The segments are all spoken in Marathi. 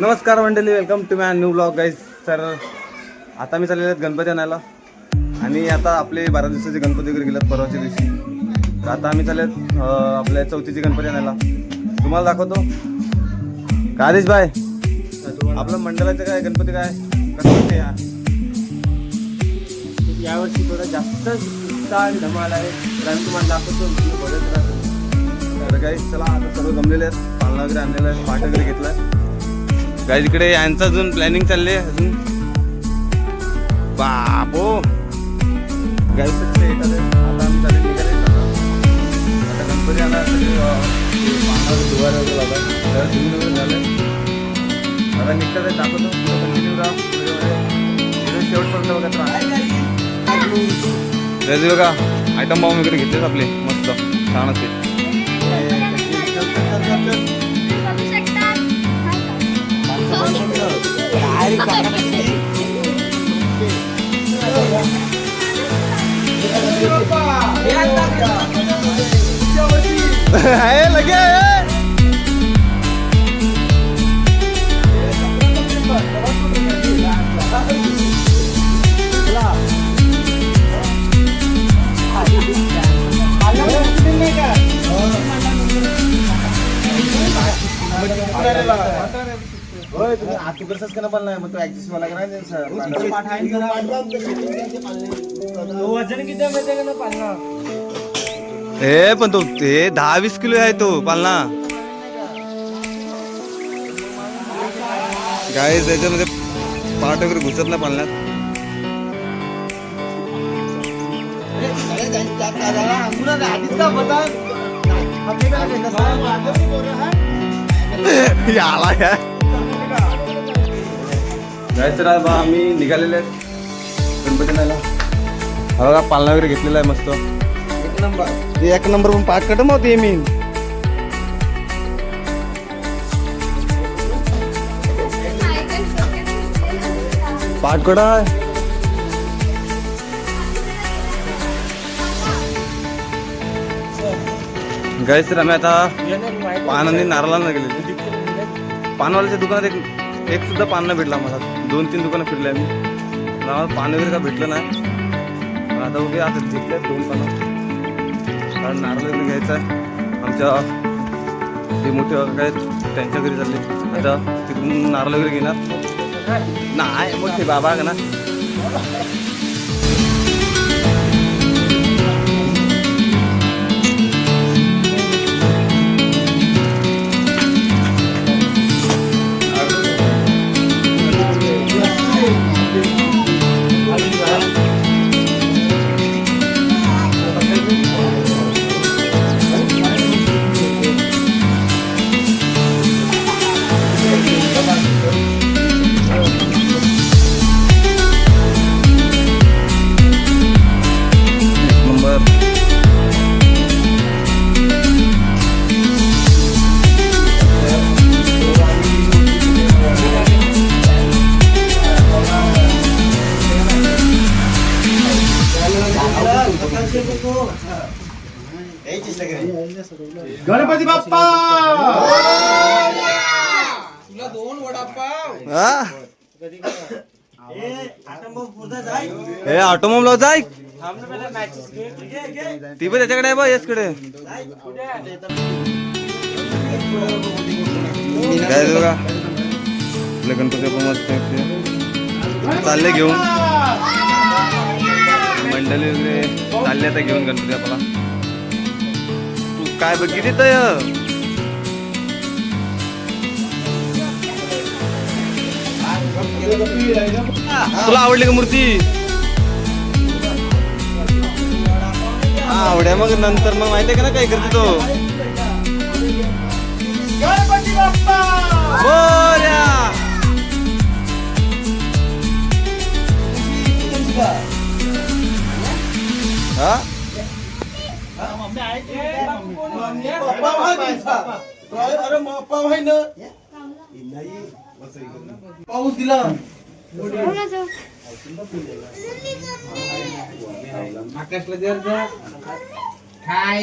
नमस्कार मंडळी welcome to man new blog guys sir आता मी चाललेले आहेत गणपती आणायला. आणि आता आपले बारा दिवसाचे गणपती वगैरे गेलेत परवाच्या दिवशी. तर आता आम्ही चाललेत आपल्या चौथीचे गणपती आणायला. तुम्हाला दाखवतो. का आदेश बाय आपलं मंडळाचं काय गणपती काय? गणपती वाटते या यावर्षी थोडा जास्त उत्साह धमाल आहे. तर आम्ही तुम्हाला दाखवतो बघत राहतो तर काही चला आता सर्व जमलेले आहेत. पालना वगैरे आणलेलं आहे पाठ वगैरे आहे काही इकडे यांचं अजून प्लॅनिंग चालली अजून बापो गाईच आता आम्ही चालेल निघाले आता आता गणपती झालं आता निघतात दाखवतो कंटिन्यू राहा शेवटपर्यंत बघत राहा बघा आयटम बॉम्ब वगैरे घेतलेत आपले मस्त छान असते إيه لقى إيه لا आहे लगे आहे. वजन किती आहे माहिती आहे का ना पालना? हे पण तो ते दहा वीस किलो आहे तो पालना. काय त्याच्यामध्ये पाठ वगैरे घुसत नाही पालण्यात याला या जायचं रा बा आम्ही निघालेले आहेत. गणपती नायला हा बघा पालना वगैरे घेतलेला आहे मस्त. एक नंबर. एक नंबर पण पाच कटम होते मी. पाच कट आहे. गायच तर आम्ही आता पानांनी नारळांना गेलेलो. पानवाल्याच्या दुकानात एक एक सुद्धा पान नाही भेटला मला दोन तीन दुकानं फिरले आम्ही. आम्हाला पान वगैरे काय भेटलं नाही. आता उभे आता घेतले दोन पानं. कारण नारळ वगैरे घ्यायचं आहे. आमच्या जे मोठे काय त्यांच्या घरी चालले. आता तिकडून नारळ वगैरे घेणार. नाही मग ते बाबा का ना. गणपती बाप्पा हा हे ऑटोमोब लाव जाय ती पण त्याच्याकडे आहे बा यसकडे काय गणपती पण मस्त. चालले घेऊन मंडळी वगैरे चालले आता घेऊन गणपती आपला तू काय बघ किती तय? तुला आवडली का मूर्ती? आवड्या मग नंतर मग माहितीये का ना काय करतो तो? बोऱ्या! पाऊस दिला आकाशला जर काय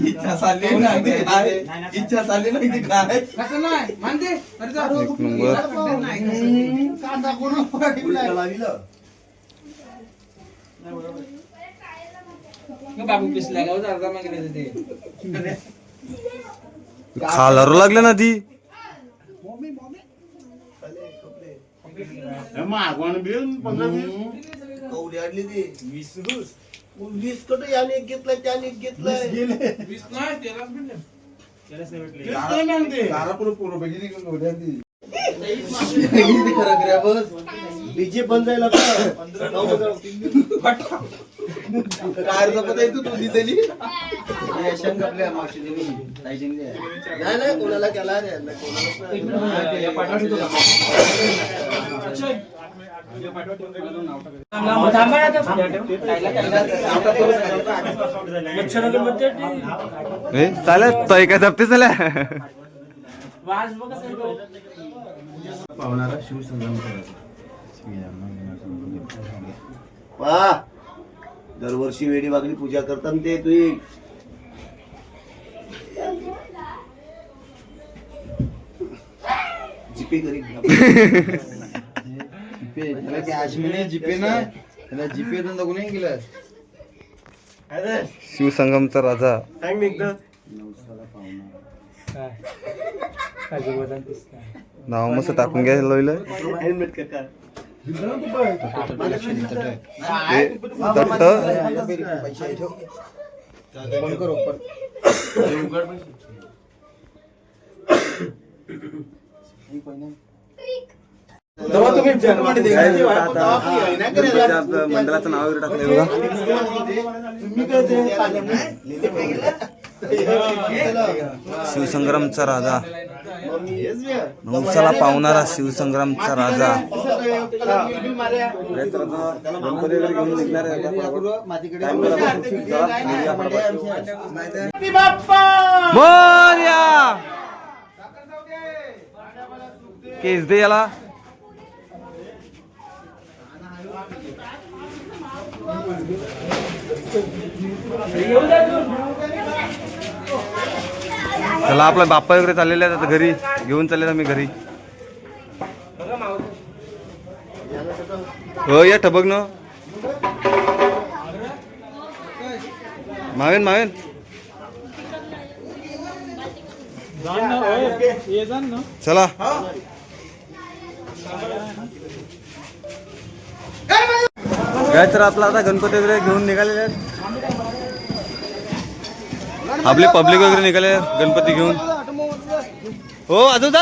इच्छा चालली नाही इच्छा चालली नाही काय कसं नाही म्हणते बाबू पिसला गाव अर्धा मागे ते. खालारू लागलं ना ती? कवडी आणली ती. वीस वीस कट याने एक घेतलाय त्याने एक घेतलाय. वीस नाही तेराच मिनिट डीजे बंद जायला काय जपत आहे तू तू दिसली नाही नाही कोणाला केला रे यांना कोणालाच नाही. ए चालेल तो एका वा दरवर्षी वेडी वागली पूजा करतात ते तुझी जीपे करीत जीपे ना? त्याला जीपे धंदा कोणी केला शिवसंगमचा राजा. नाव मस्त टाकून घ्यायला लावलं हेल्मेट का? मंडळाचं नाव वगैरे टाकलंय बघा. तुम्ही काय ते शिवसंग्रामचा राजा. नवसाला पावणारा शिवसंग्रामचा राजा बिल मार्या. गणपती वगैरे घेऊन निघणार आहे आता. Time बरोबर. चला, निघूया पटापट. मोरया केस दे याला चला आपला बाप्पा वगैरे चाललेला आहेत आता घरी. घेऊन चालले आम्ही घरी. हो या ठबक न. Maven Maven. चला. काय तर आपला आता गणपती वगैरे घेऊन निघालेले आहेत. आपले पब्लिक वगैरे निघाले गणपती घेऊन. हो अजून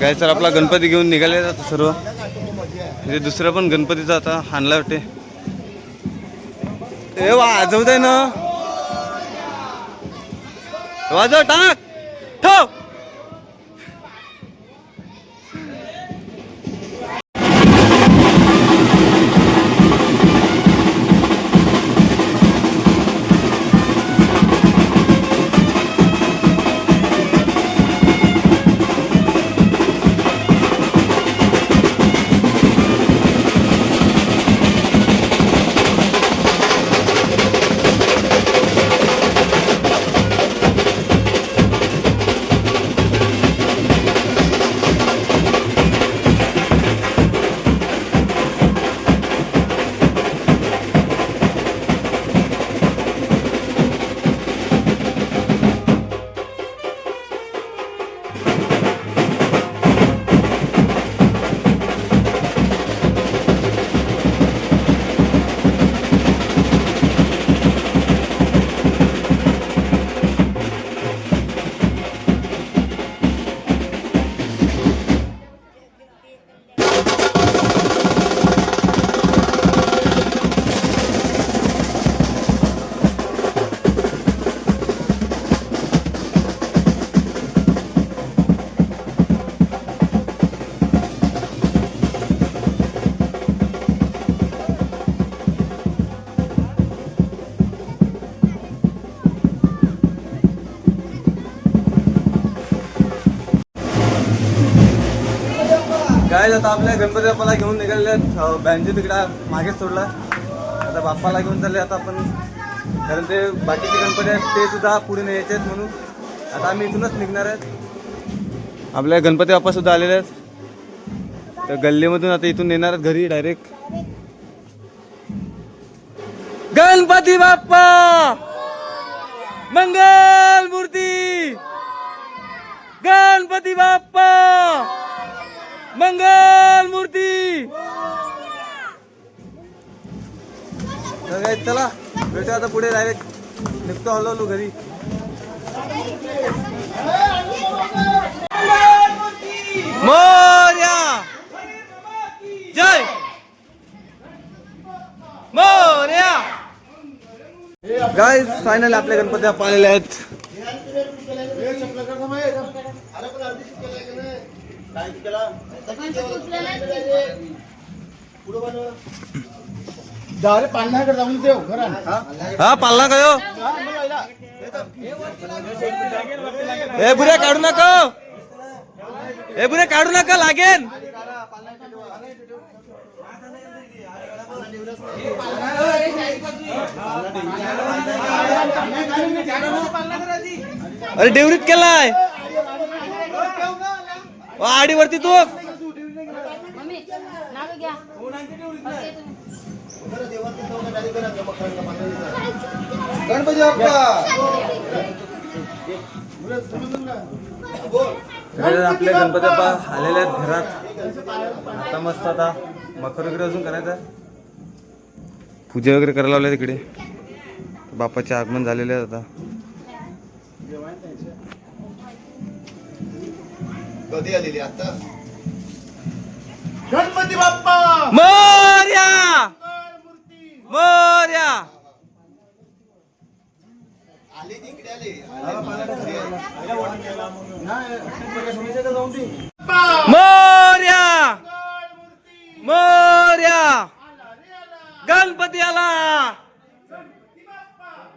काय सर आपला गणपती घेऊन निघाले आहेत आता सर्व. म्हणजे दुसरं पण गणपतीचा आता हाणला वाटे ए वाजवत आहे ना? वाजव टाक. ठेव. काय आता आपल्या गणपती बाप्पाला घेऊन निघाले आहेत. बँजी तिकडा मागेच सोडला. आता बाप्पाला घेऊन चालले आता आपण. कारण ते बाकीचे गणपती आहेत ते सुद्धा पुढे न्यायचे आहेत म्हणून. आता आम्ही इथूनच निघणार आहेत. आपल्या गणपती बाप्पा सुद्धा आलेले आहेत. तर गल्लीमधून आता इथून नेणार आहेत घरी डायरेक्ट गणपती बाप्पा! मंगल मूर्ती! गणपती बाप्पा! मंगल मूर्ती चला भेटू आता पुढे डायरेक्ट निघतो हळूहळू घरी. मोर्या! जय! मोर्या! गाय फायनल आपल्या गणपती बाप्पा आलेले आहेत अरे पण जाऊन देव की हा पालना कयो. ए बुऱ्या काढू नका. ए बुऱ्या काढू नका लागेन. अरे डेवरीत केलाय. आडीवरती तू. गणपती बाप्पा! आपले गणपती बाप्पा आलेले आहेत घरात. आता मस्त आता मकर वगैरे अजून करायचं आहे. पूजा वगैरे करायला लावल्या तिकडे बाप्पाचे आगमन झालेले आहे आता. कधी आलेली आता? गणपती बाप्पा! मोर्या. आले तिकडे आले. मोर्या. मोर्या. गणपती आला.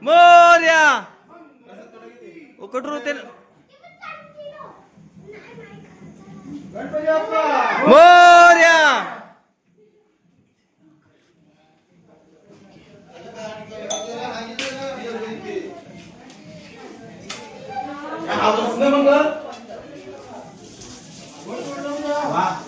मोर्या. कटरू ते मोर्या. 아, 야, 아버지 쓰는 건가? 와.